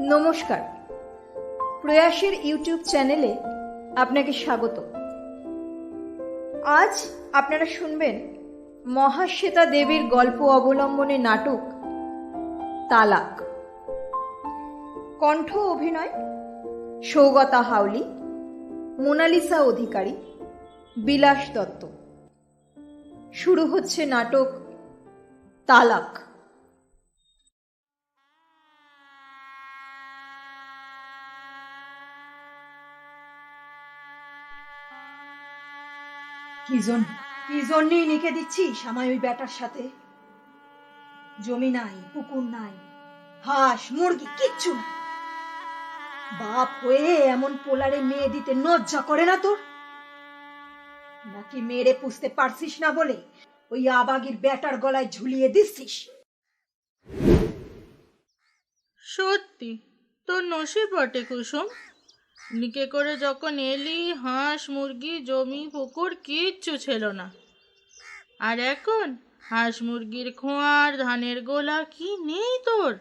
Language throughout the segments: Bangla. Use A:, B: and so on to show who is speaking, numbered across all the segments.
A: নমস্কার। প্রয়াসের ইউটিউব চ্যানেলে আপনাকে স্বাগত। আজ আপনারা শুনবেন মহাশ্বেতা দেবীর গল্প অবলম্বনে নাটক, তালাক। কণ্ঠ অভিনয়, সৌগতা হাউলি, মোনালিসা অধিকারী, বিলাস দত্ত। শুরু হচ্ছে নাটক, তালাক।
B: কি জন কি দিচ্ছিস আমায় ওই ব্যাটার সাথে? জমি নাই, পুকুর নাই, হাঁস, মুরগি, কিচ্ছু নাই। বাপ হয়ে এমন পোলারে মেয়ে দিতে লজ্জা করে না তোর? নাকি মেরে পুষতে পারছিস না বলে ওই আবাগির ব্যাটার গলায় ঝুলিয়ে দিচ্ছিস?
C: সত্যি, তোর নসিব বটে কুসুম। নিকে করে যখন এলি, হাঁস, মুরগি, জমি, পুকুর, কিচ্ছু ছিল না। আর এখন? হাঁস, মুরগির খোঁয়ার, ধানের গোলা, কি নেই তোর?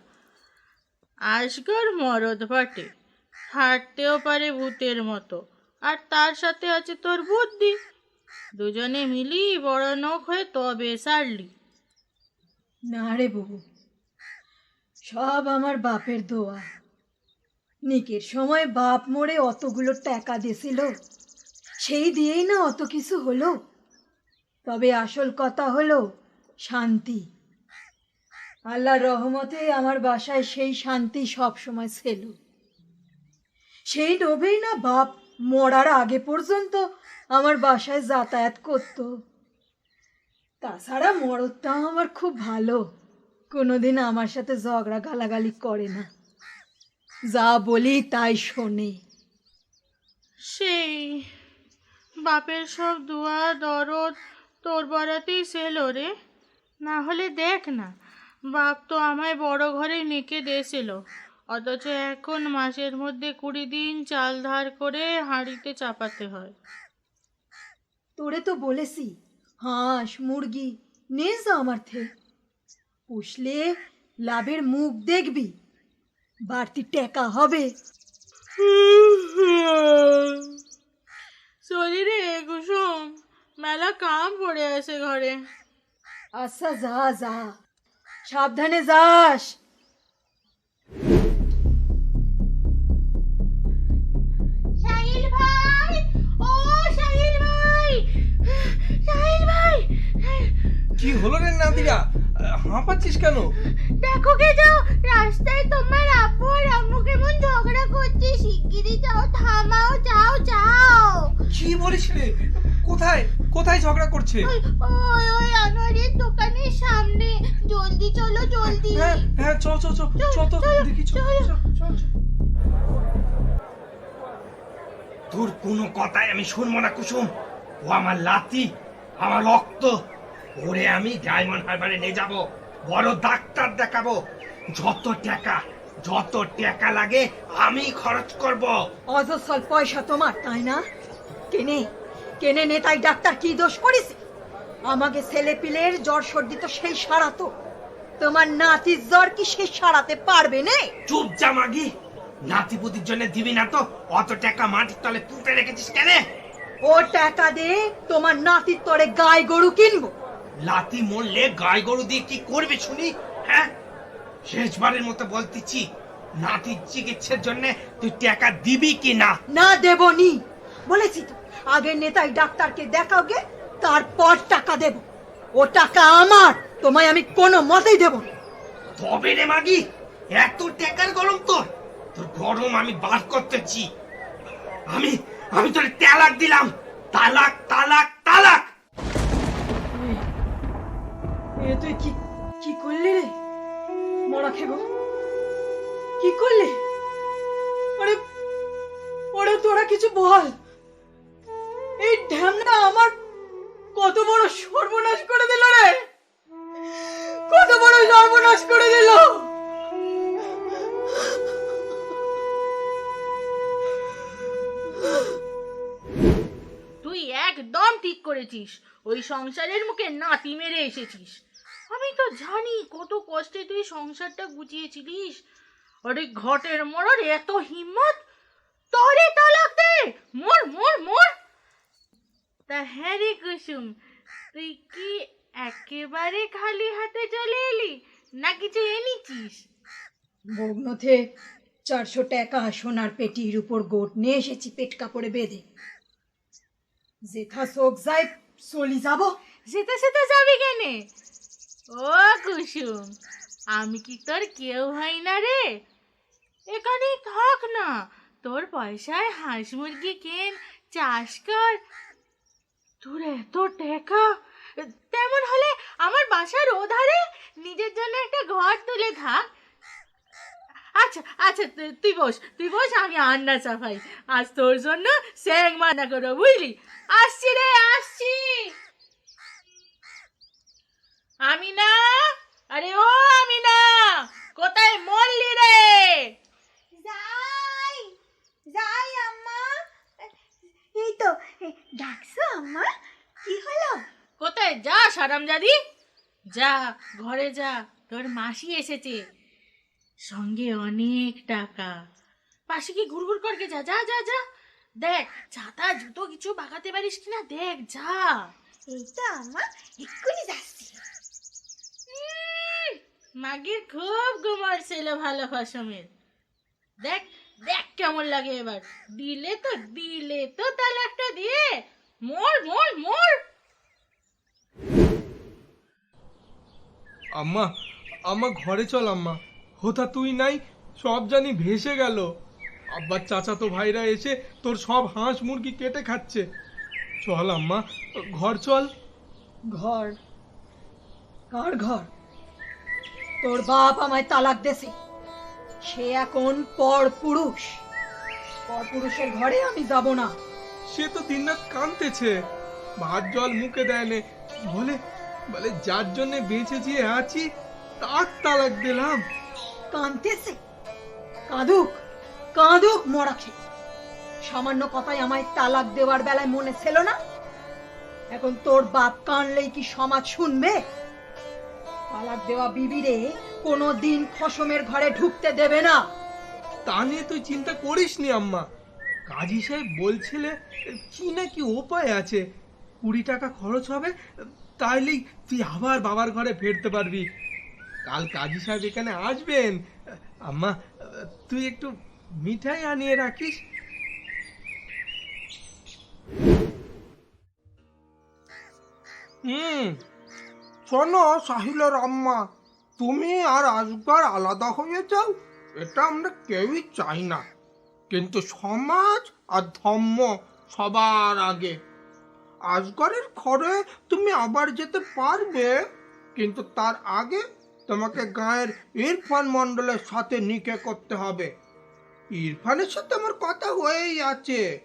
C: আজকার মরদ বাটে, হাঁটতেও পারে ভূতের মতো, আর তার সাথে আছে তোর বুদ্ধি। দুজনে মিলি বড় নখ হয়ে তবে সারলি।
B: না রে বহু সব আমার বাপের দোয়া। নিকের সময় বাপ মরে অতগুলো টাকা দিছিল। সেই দিয়েই না অত কিছু হলো। তবে আসল কথা হলো শান্তি। আল্লাহর রহমতে আমার বাসায় সেই শান্তি সব সময় ছিল। সেই লোভেই না বাপ মরার আগে পর্যন্ত আমার বাসায় যাতায়াত করতো। তাছাড়া মরদটাও আমার খুব ভালো। কোনোদিন আমার সাথে ঝগড়া গালাগালি করে না। যা বলি তাই শোনে।
C: সেই বাপের সব দোয়া দরদ তোর বরাতেই সেলো রে। না হলে দেখ না বাপ তো আমায় বড় ঘরে নেকে দিয়েছিল। অথচ এখন মাসের মধ্যে কুড়ি দিন চাল ধার করে হাঁড়িতে চাপাতে হয়।
B: তোরে তো বলেছি হাঁস মুরগি নে যা আমার থে পুষলে লাভের মুখ দেখবি। বাড়তি টাকা হবে।
C: শরীরে কুসুম মেলা কাম পড়ে আছে ঘরে।
B: আচ্ছা যা যা। সাবধানে যাস।
D: কি হলো রে নাদিরা? হাঁপাচ্ছিস কেন?
C: দেখো কে যাও রাস্তায় তোমার আব্বু আর আম্মু কেমন ঝগড়া করছে শিগগিরই যাও থামাও যাও যাও।
D: কি বলিস রে? কোথায়? কোথায় ঝগড়া করছে?
C: ওই ওই আনোয়ারের দোকানের সামনে। জলদি চলো জলদি।
D: হ্যাঁ হ্যাঁ চল চল চল চল তো দেখি চল
C: চল,
D: চল, চল।
E: তোর কোনো কথাই আমি শুনব না কুসুম। ও আমার লাতি আমার রক্ত। ওরে আমি ডায়মন্ড হারবারে নিয়ে যাব। বড় ডাক্তার দেখাবো। যত টাকা যত টাকা লাগে আমি খরচ করব।
B: অজস্র পয়সা তোমার তাই না? কেনে কেনে নে তাই ডাক্তার কি দোষ করেছে আমাকে ছেলে পিলের জ্বর সর্দি তো সেই সারাতো তোমার নাতির জ্বর কি সে সারাতে পারবে নে?
E: চুপ যা মাগি। নাতিপুতির জন্য দিবি না তো। অত টাকা মাটির তলে পুঁতে রেখেছিস কেন?
B: ও টাকা দে তোমার নাতির তরে গাই গরু কিনবো।
E: লাতি মরলে গাই গরু দিয়ে কি করবে শুনি? হ্যাঁ? শেষবারের মতো বলতেছি নাতির চিকিৎসার জন্য তুই টাকা দিবি কি না?
B: না দেবনি। বলেছি তো আগে নেতাই ডাক্তারকে দেখাওগে তারপর টাকা দেব। ও টাকা আমার তোমায় আমি কোনো মতেই দেব না।
E: তবে রে মাগি এত টাকার গরম তোর। তোর গরম আমি বার করতেছি। আমি আমি তোর তালাক দিলাম। তালাক তালাক তালাক।
B: এ তুই কি কি করলি রে? মরা খেগো। কি করলি? আরে ওরে তোরা কিছু বল। এই ঢ্যামনা আমার কত বড় সর্বনাশ করে দিল রে। কত বড় সর্বনাশ করে দিল।
C: তুই একদম ঠিক করেছিস। ওই সংসারের মুখে নাতি মেরে এসেছিস। আমি তো জানি কত কষ্টে তুই সংসারটা গুছিয়েছিলিস। আরে ঘটের মোড়র এত হিম্মত? তোরে তালাক দে! মোর মোর মোর! তা হ্যাঁ রে কুসুম তুই কি একেবারে খালি হাতে চলে এলি? না কিছু এনেছিস?
B: ভগ্নথে চারশো টাকা সোনার পেটির উপর গোট নিয়ে এসেছি পেট কাপড়ে বেঁধে। যেথা শোক যায় চলি যাব।
C: সেটা সেটা যাবি কেনে? ও কুসুম, আমি কি তোর কেউ হই না রে? এখানেই থাক না, তোর পয়সায় হাঁস মুরগি কেন চাষ কর। তোর এত টাকা, তেমন হলে আমার বাসার ওধারে নিজের জন্য একটা ঘর তুলে থাক। আচ্ছা আচ্ছা তুই বস তুই বস, আমি আন্না চাপাই আজ তোর জন্য স্যাং মানা করো বুঝলি? আসছি রে, আসছি। আমিনা? আরে ও আমিনা কোথায় মরলি রে?
F: যাই যাই আম্মা। এই তো ডাকছো আম্মা? কি হলো?
C: কোথায় যা সারামজাদি? যা ঘরে যা তোর মাসি এসেছে। সঙ্গে অনেক টাকা। পাশে কি ঘুরঘুর করকে যা যা যা যা। দেখ ছাতা জুতো কিছু বাগাতে পারিস কিনা? দেখ যা।
F: এই তো আম্মা এক্ষুনি যাচ্ছি।
C: মাগির খুব গুমার ছিল ভালো ফসমের দেখ দেখ কেমন লাগে এবার। দিলে তো দিলে তো তালাকটা দিয়ে। মোর মোর মোর।
D: আম্মা আম্মা ঘরে চল আম্মা। হোতা তুই নাই সব জানি ভেসে গেল। আব্বার চাচাতো ভাইরা এসে তোর সব হাঁস মুরগি কেটে খাচ্ছে। চল আম্মা ঘর চল।
B: ঘর? কার ঘর? তোর বাপ আমায় তালাক দেছে। সে এখন পর পুরুষ। পর পুরুষের ঘরে আমি যাব না।
D: সে তো দিনরাত কাঁদতেছে। ভাত জল মুখে দেয় নে। বলে? বলে যার জন্য বেঁচে যে আছি তার তালাক দিলাম।
B: কাঁদতেছে। কাঁদুক কাঁদুক মরাখে সামান্য কথাই আমায় তালাক দেওয়ার বেলায় মনে ছিল না? এখন তোর বাপ কানলেই কি সমাজ শুনবে? তালাক দেওয়া বিবিরে কোনো দিন খসমের ঘরে ঢুকতে দেবে না।
D: তা নিয়ে তুই চিন্তা করিস নি আম্মা। কাজী সাহেব বলছিলে, কি না কি উপায় আছে? কুড়ি টাকা খরচ হবে, তাইলেই তুই আবার বাবার ঘরে ফিরতে পারবি। কাল কাজী সাহেব এখানে আসবেন। আম্মা, তুই একটু মিঠাই আনিয়ে রাখিস।
G: হুম শোনো সাহিলের আম্মা, তুমি আর আজকার আলাদা হয়ে যাও, এটা আমরা কেউই চাই না। কিন্তু সমাজ আর ধর্ম সবার আগে। আজগরের ঘরে তুমি আবার যেতে পারবে, কিন্তু তার আগে তোমাকে গায়ের ইরফান মণ্ডলের সাথে নিকে করতে হবে। ইরফানের সাথে আমার কথা হয়েই আছে।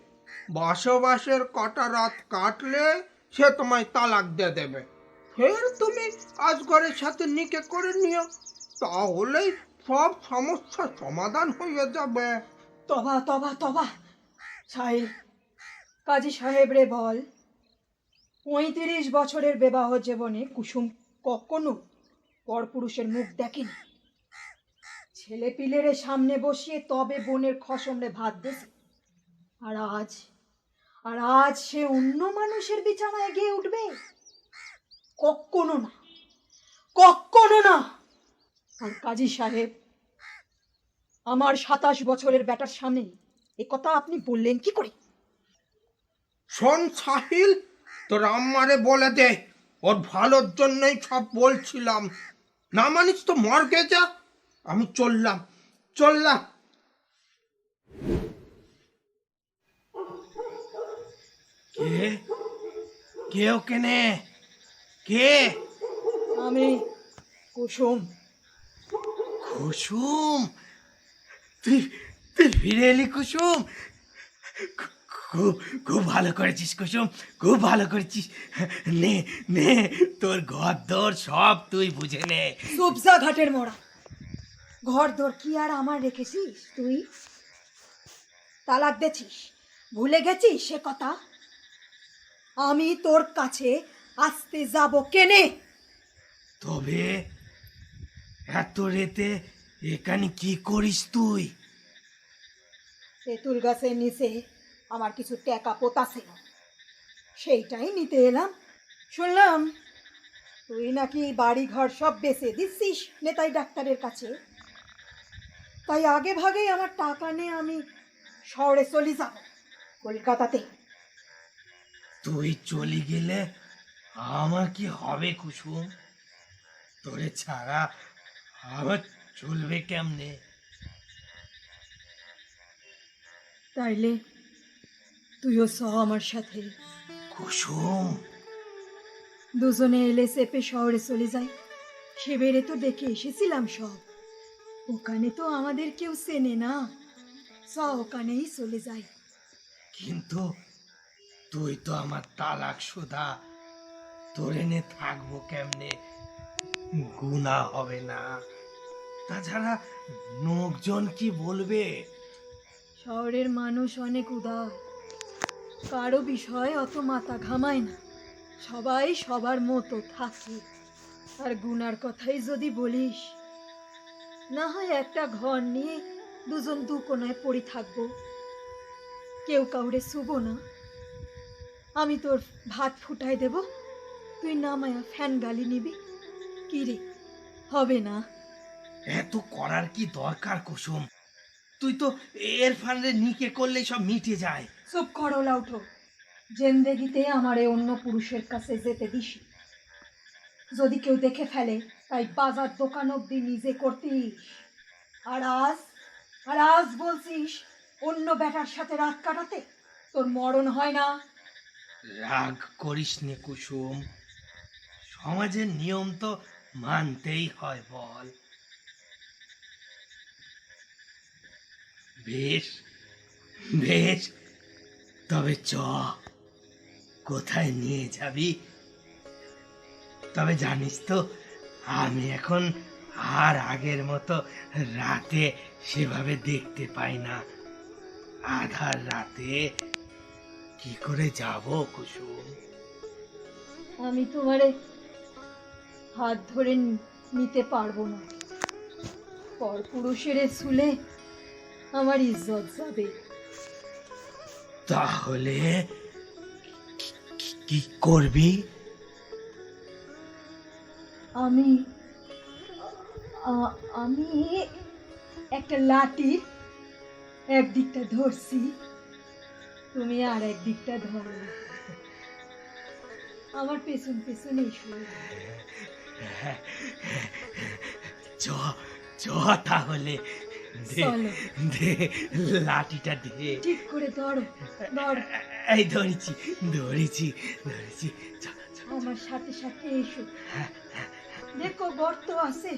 G: বাসবাসের কটা রাত কাটলে সে তোমায় তালাক দিয়ে দেবে। ফের তুমি আজগরের সাথে নিকে করে নিও, তাহলেই সব সমস্যার সমাধান হয়ে যাবে।
B: তবা তবা তবা। সাহেব, কাজী সাহেব রে বল, পঁয়ত্রিশ বছরের বিবাহ জীবনে কুসুম কখনো পরপুরুষের মুখ দেখেনি। ছেলে পিলেরে সামনে বসিয়ে তবে বোনের খসমরে ভাত দেছে। আর আজ আর আজ সে অন্য মানুষের বিছানায় গিয়ে উঠবে? কখনো না। কখনো না। আর কাজী সাহেব, আমার সাতাশ বছরের বেটার সামনে এ কথা আপনি বললেন কি করে?
G: শোন সাহিল, তোর আম্মারে বলে দে, ওর ভালোর জন্যই সব বলছিলাম। না মানিস তো মর্গে যা, আমি চললাম চললাম।
E: কে? কে ওকেনে কে?
B: আমি কুসুম।
E: কুসুম? তুই তুই ফিরে এলি কুসুম খুব খুব ভালো করেছিস কুসুম খুব ভালো করেছিস। নে নে তোর ঘর দর সব তুই বুঝে নে।
B: সুবজা ঘাটের মোড়া। ঘর দর কি আর আমার রেখেছিস তুই? তালাক দেছিস ভুলে গেছিস সে কথা? আমি তোর কাছে আসতে যাব কেনে?
E: তবে এত রেতে এখানে কি করিস তুই?
B: তেঁতুল গাছের নিচে আমার কিছু টাকা পোতা ছিল। সেইটাই নিতে এলাম। শুনলাম তুই নাকি বাড়ি ঘর সব বেচে দিচ্ছিস নেতাই ডাক্তারের কাছে? তাই আগে ভাগেই আমার টাকা নিয়ে আমি শহরে চলে যাব কলকাতাতে।
E: তুই চলে গেলে আমার কি হবে কুসুম? তোরে ছাড়া আমার চলবে কেমনে?
B: তাইলে তুইও স আমার সাথে।
E: কুসুম!
B: দুজনে এলে চেপে শহরে চলে যাই। সে সেবেরে তো দেখে এসেছিলাম সব। ওখানে তো আমাদের কেউ চেনে না। স ওখানেই চলে যাই।
E: কিন্তু তুই তো আমার তালাক সুধা তোর এনে থাকব কেমনে? গুণা হবে না। তাছাড়া লোকজন কি বলবে?
B: শহরের মানুষ অনেক উদার। কারও বিষয় অত মাথা ঘামায় না। সবাই সবার মতো থাকে। আর গুনার কথাই যদি বলিস, না হয় একটা ঘর নিয়ে দুজন দু কোনায় পড়ে থাকব। কেউ কাউরে শুভ না। আমি তোর ভাত ফুটাই দেব। তুই নামায়া ফ্যান গালি নিবি? কি রে? হবে না।
E: এত করার কি দরকার কুসুম? তুই তো এর ফান্ডে নিকে করলে সব মিটে যায়।
B: চুপ করো লাউঠো জেন্দেগিতে আমারে অন্য পুরুষের কাছে যেতে দিস। যদি কেউ দেখে ফেলে তাই বাজার দোকান অব্দি নিজে করতিস। আর আজ আর আজ বলছিস অন্য বেটার সাথে রাত কাটাতে? তোর মরণ হয় না।
E: রাগ করিস নে কুসুম। সমাজের নিয়ম তো মানতেই হয়, বল। বেশ বেশ। তবে চ, কোথায় নিয়ে যাবি? তবে জানিস তো, আমি এখন আর আগের মতো রাতে সেভাবে দেখতে পাই না। আধার রাতে কি করে যাব, কুসুম?
B: আমি তোমারে হাত ধরে নিতে পারব না। পর পুরুষের শুলে আমার ইজ্জত যাবে।
E: তাহলে কি- করবি?
B: আমি আমি একটা লাঠির একদিকটা ধরছি। তুমি আর একদিকটা ধরো আমার পেছন পেছন এসো
E: চ চ তাহলে। দে দে লাঠিটা দে।
B: ঠিক করে ধরো ধরো।
E: এই ধরেছি ধরেছি ধরেছি।
B: আমার সাথে সাথে এসো। দেখো গর্ত আছে।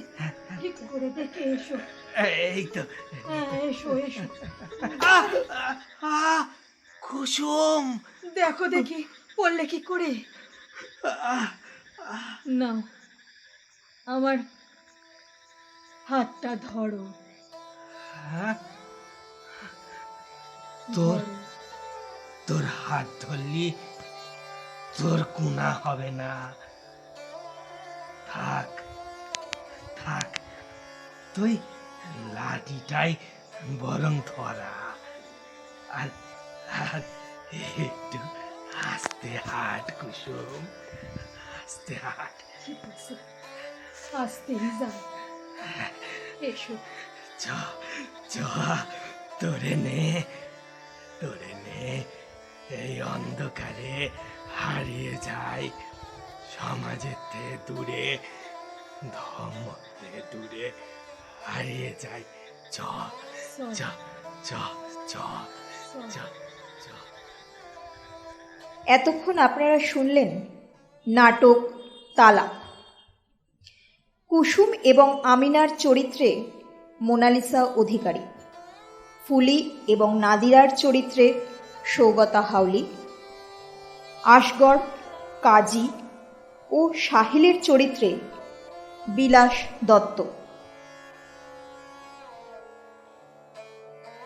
B: ঠিক করে দেখে এসো।
E: এই তো।
B: হ্যাঁ এসো এসো।
E: কুসুম।
B: দেখো দেখি পড়লে কি করে? নাও। আমার হাতটা ধরো।
E: হ্যাঁ? তোর তোর হাত ধরলি তোর কুনা হবে না। থাক থাক। তুই লাঠিটাই বরং ধরা। আর একটু আস্তে হাট কুসুম আস্তে হাট।
B: ঠিক আছে। আসতেই যাও এসো।
E: চ চ তোরে নে তোরে নে। এই অন্ধকারে হারিয়ে যায় সমাজের থেকে দূরে ধর্ম থেকে দূরে হারিয়ে যায়। চ চ চ চ চ চ
A: এতক্ষণ আপনারা শুনলেন নাটক তালা কুসুম এবং আমিনার চরিত্রে মোনালিসা অধিকারী। ফুলি এবং নাদিরার চরিত্রে সৌগতা হাউলি। আশগড়, কাজী ও সাহিলের চরিত্রে বিলাস দত্ত।